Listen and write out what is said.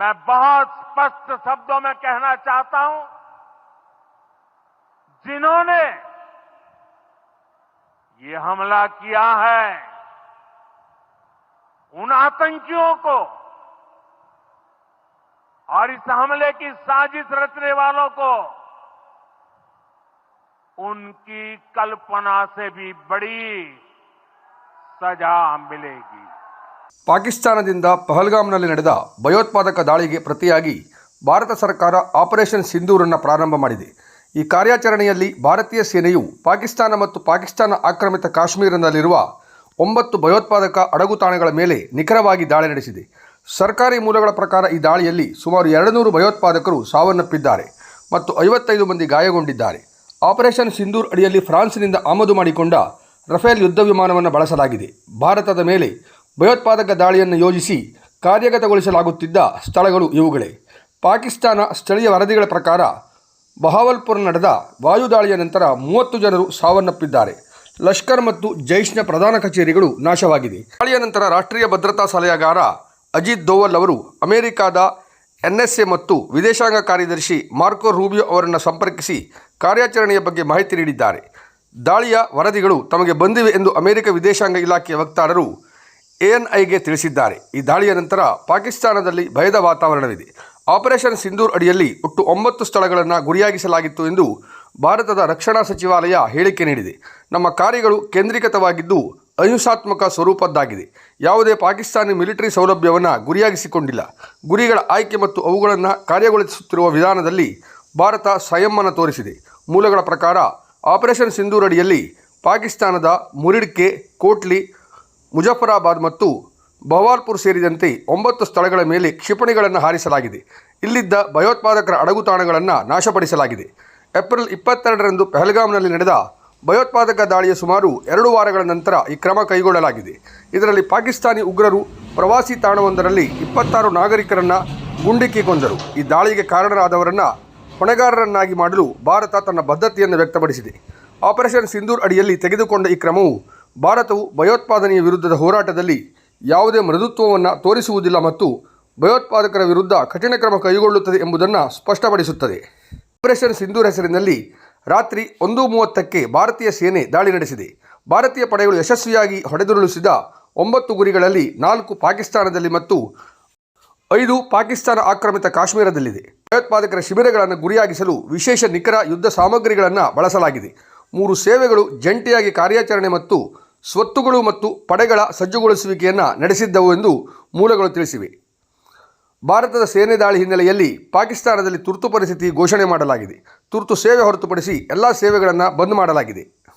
मैं बहुत स्पष्ट शब्दों में कहना चाहता हूँ, जिन्होंने ये हमला किया है, उन आतंकियों को और इस हमले की साजिश रचने वालों को उनकी कल्पना से भी बड़ी सजा मिलेगी। ಪಾಕಿಸ್ತಾನದಿಂದ ಪಹಲ್ಗಾಮ್ನಲ್ಲಿ ನಡೆದ ಭಯೋತ್ಪಾದಕ ದಾಳಿಗೆ ಪ್ರತಿಯಾಗಿ ಭಾರತ ಸರ್ಕಾರ ಆಪರೇಷನ್ ಸಿಂಧೂರನ್ನು ಪ್ರಾರಂಭ ಮಾಡಿದೆ. ಈ ಕಾರ್ಯಾಚರಣೆಯಲ್ಲಿ ಭಾರತೀಯ ಸೇನೆಯು ಪಾಕಿಸ್ತಾನ ಮತ್ತು ಪಾಕಿಸ್ತಾನ ಆಕ್ರಮಿತ ಕಾಶ್ಮೀರದಲ್ಲಿರುವ ಒಂಬತ್ತು ಭಯೋತ್ಪಾದಕ ಅಡಗು ತಾಣಗಳ ಮೇಲೆ ನಿಖರವಾಗಿ ದಾಳಿ ನಡೆಸಿದೆ. ಸರ್ಕಾರಿ ಮೂಲಗಳ ಪ್ರಕಾರ ಈ ದಾಳಿಯಲ್ಲಿ ಸುಮಾರು ಎರಡು ನೂರು ಭಯೋತ್ಪಾದಕರು ಸಾವನ್ನಪ್ಪಿದ್ದಾರೆ ಮತ್ತು ಐವತ್ತೈದು ಮಂದಿ ಗಾಯಗೊಂಡಿದ್ದಾರೆ. ಆಪರೇಷನ್ ಸಿಂಧೂರ್ ಅಡಿಯಲ್ಲಿ ಫ್ರಾನ್ಸ್ನಿಂದ ಆಮದು ಮಾಡಿಕೊಂಡ ರಫೇಲ್ ಯುದ್ಧ ವಿಮಾನವನ್ನು ಬಳಸಲಾಗಿದೆ. ಭಾರತದ ಮೇಲೆ ಭಯೋತ್ಪಾದಕ ದಾಳಿಯನ್ನು ಯೋಜಿಸಿ ಕಾರ್ಯಗತಗೊಳಿಸಲಾಗುತ್ತಿದ್ದ ಸ್ಥಳಗಳು ಇವುಗಳೇ. ಪಾಕಿಸ್ತಾನ ಸ್ಥಳೀಯ ವರದಿಗಳ ಪ್ರಕಾರ ಬಹಾವಲ್ಪುರ ನಡೆದ ವಾಯುದಾಳಿಯ ನಂತರ ಮೂವತ್ತು ಜನರು ಸಾವನ್ನಪ್ಪಿದ್ದಾರೆ. ಲಷ್ಕರ್ ಮತ್ತು ಜೈಷ್ನ ಪ್ರಧಾನ ಕಚೇರಿಗಳು ನಾಶವಾಗಿದೆ ದಾಳಿಯ ನಂತರ ರಾಷ್ಟ್ರೀಯ ಭದ್ರತಾ ಸಲಹೆಗಾರ ಅಜಿತ್ ದೋವಲ್ ಅವರು ಅಮೆರಿಕಾದ ಎನ್ಎಸ್ಎ ಮತ್ತು ವಿದೇಶಾಂಗ ಕಾರ್ಯದರ್ಶಿ ಮಾರ್ಕೋ ರೂಬಿಯೋ ಅವರನ್ನು ಸಂಪರ್ಕಿಸಿ ಕಾರ್ಯಾಚರಣೆಯ ಬಗ್ಗೆ ಮಾಹಿತಿ ನೀಡಿದ್ದಾರೆ. ದಾಳಿಯ ವರದಿಗಳು ತಮಗೆ ಬಂದಿವೆ ಎಂದು ಅಮೆರಿಕ ವಿದೇಶಾಂಗ ಇಲಾಖೆಯ ವಕ್ತಾರರು ಎಎನ್ಐಗೆ ತಿಳಿಸಿದ್ದಾರೆ. ಈ ದಾಳಿಯ ನಂತರ ಪಾಕಿಸ್ತಾನದಲ್ಲಿ ಭಯದ ವಾತಾವರಣವಿದೆ. ಆಪರೇಷನ್ ಸಿಂಧೂರ್ ಅಡಿಯಲ್ಲಿ ಒಟ್ಟು ಒಂಬತ್ತು ಸ್ಥಳಗಳನ್ನು ಗುರಿಯಾಗಿಸಲಾಗಿತ್ತು ಎಂದು ಭಾರತದ ರಕ್ಷಣಾ ಸಚಿವಾಲಯ ಹೇಳಿಕೆ ನೀಡಿದೆ. ನಮ್ಮ ಕಾರ್ಯಗಳು ಕೇಂದ್ರೀಕೃತವಾಗಿದ್ದು ಅಹಿಂಸಾತ್ಮಕ ಸ್ವರೂಪದ್ದಾಗಿದೆ. ಯಾವುದೇ ಪಾಕಿಸ್ತಾನಿ ಮಿಲಿಟರಿ ಸೌಲಭ್ಯವನ್ನು ಗುರಿಯಾಗಿಸಿಕೊಂಡಿಲ್ಲ. ಗುರಿಗಳ ಆಯ್ಕೆ ಮತ್ತು ಅವುಗಳನ್ನು ಕಾರ್ಯಗೊಳಿಸುತ್ತಿರುವ ವಿಧಾನದಲ್ಲಿ ಭಾರತ ಸಂಯಮನ ತೋರಿಸಿದೆ. ಮೂಲಗಳ ಪ್ರಕಾರ ಆಪರೇಷನ್ ಸಿಂಧೂರ್ ಅಡಿಯಲ್ಲಿ ಪಾಕಿಸ್ತಾನದ ಮುರಿಡ್ಕೆ, ಕೋಟ್ಲಿ ಮುಜಫರಾಬಾದ್ ಮತ್ತು ಬವಾಲ್ಪುರ್ ಸೇರಿದಂತೆ ಒಂಬತ್ತು ಸ್ಥಳಗಳ ಮೇಲೆ ಕ್ಷಿಪಣಿಗಳನ್ನು ಹಾರಿಸಲಾಗಿದೆ. ಇಲ್ಲಿದ್ದ ಭಯೋತ್ಪಾದಕರ ಅಡಗುತಾಣಗಳನ್ನು ನಾಶಪಡಿಸಲಾಗಿದೆ. ಏಪ್ರಿಲ್ ಇಪ್ಪತ್ತೆರಡರಂದು ಪೆಹಲ್ಗಾಮ್ನಲ್ಲಿ ನಡೆದ ಭಯೋತ್ಪಾದಕ ದಾಳಿಯ ಸುಮಾರು ಎರಡು ವಾರಗಳ ನಂತರ ಈ ಕ್ರಮ ಕೈಗೊಳ್ಳಲಾಗಿದೆ. ಇದರಲ್ಲಿ ಪಾಕಿಸ್ತಾನಿ ಉಗ್ರರು ಪ್ರವಾಸಿ ತಾಣವೊಂದರಲ್ಲಿ ಇಪ್ಪತ್ತಾರು ನಾಗರಿಕರನ್ನು ಗುಂಡಿಕ್ಕಿ ಕೊಂದರು. ಈ ದಾಳಿಗೆ ಕಾರಣರಾದವರನ್ನು ಹೊಣೆಗಾರರನ್ನಾಗಿ ಮಾಡಲು ಭಾರತ ತನ್ನ ಬದ್ಧತೆಯನ್ನು ವ್ಯಕ್ತಪಡಿಸಿದೆ. ಆಪರೇಷನ್ ಸಿಂಧೂರ್ ಅಡಿಯಲ್ಲಿ ತೆಗೆದುಕೊಂಡ ಈ ಕ್ರಮವು ಭಾರತವು ಭಯೋತ್ಪಾದನೆಯ ವಿರುದ್ಧದ ಹೋರಾಟದಲ್ಲಿ ಯಾವುದೇ ಮೃದುತ್ವವನ್ನು ತೋರಿಸುವುದಿಲ್ಲ ಮತ್ತು ಭಯೋತ್ಪಾದಕರ ವಿರುದ್ಧ ಕಠಿಣ ಕ್ರಮ ಕೈಗೊಳ್ಳುತ್ತದೆ ಎಂಬುದನ್ನು ಸ್ಪಷ್ಟಪಡಿಸುತ್ತದೆ. ಆಪರೇಷನ್ ಸಿಂಧೂರ್ ಹೆಸರಿನಲ್ಲಿ ರಾತ್ರಿ ಒಂದು ಮೂವತ್ತಕ್ಕೆ ಭಾರತೀಯ ಸೇನೆ ದಾಳಿ ನಡೆಸಿದೆ. ಭಾರತೀಯ ಪಡೆಗಳು ಯಶಸ್ವಿಯಾಗಿ ಹೊಡೆದುರುಳಿಸಿದ ಒಂಬತ್ತು ಗುರಿಗಳಲ್ಲಿ ನಾಲ್ಕು ಪಾಕಿಸ್ತಾನದಲ್ಲಿ ಮತ್ತು ಐದು ಪಾಕಿಸ್ತಾನ ಆಕ್ರಮಿತ ಕಾಶ್ಮೀರದಲ್ಲಿದೆ. ಭಯೋತ್ಪಾದಕರ ಶಿಬಿರಗಳನ್ನು ಗುರಿಯಾಗಿಸಲು ವಿಶೇಷ ನಿಖರ ಯುದ್ಧ ಸಾಮಗ್ರಿಗಳನ್ನು ಬಳಸಲಾಗಿದೆ. ಮೂರು ಸೇವೆಗಳು ಜಂಟಿಯಾಗಿ ಕಾರ್ಯಾಚರಣೆ ಮತ್ತು ಸ್ವತ್ತುಗಳು ಮತ್ತು ಪಡೆಗಳ ಸಜ್ಜುಗೊಳಿಸುವಿಕೆಯನ್ನು ನಡೆಸಿದ್ದವು ಎಂದು ಮೂಲಗಳು ತಿಳಿಸಿವೆ. ಭಾರತದ ಸೇನೆ ದಾಳಿ ಹಿನ್ನೆಲೆಯಲ್ಲಿ ಪಾಕಿಸ್ತಾನದಲ್ಲಿ ತುರ್ತು ಪರಿಸ್ಥಿತಿ ಘೋಷಣೆ ಮಾಡಲಾಗಿದೆ. ತುರ್ತು ಸೇವೆ ಹೊರತುಪಡಿಸಿ ಎಲ್ಲ ಸೇವೆಗಳನ್ನು ಬಂದ್ ಮಾಡಲಾಗಿದೆ.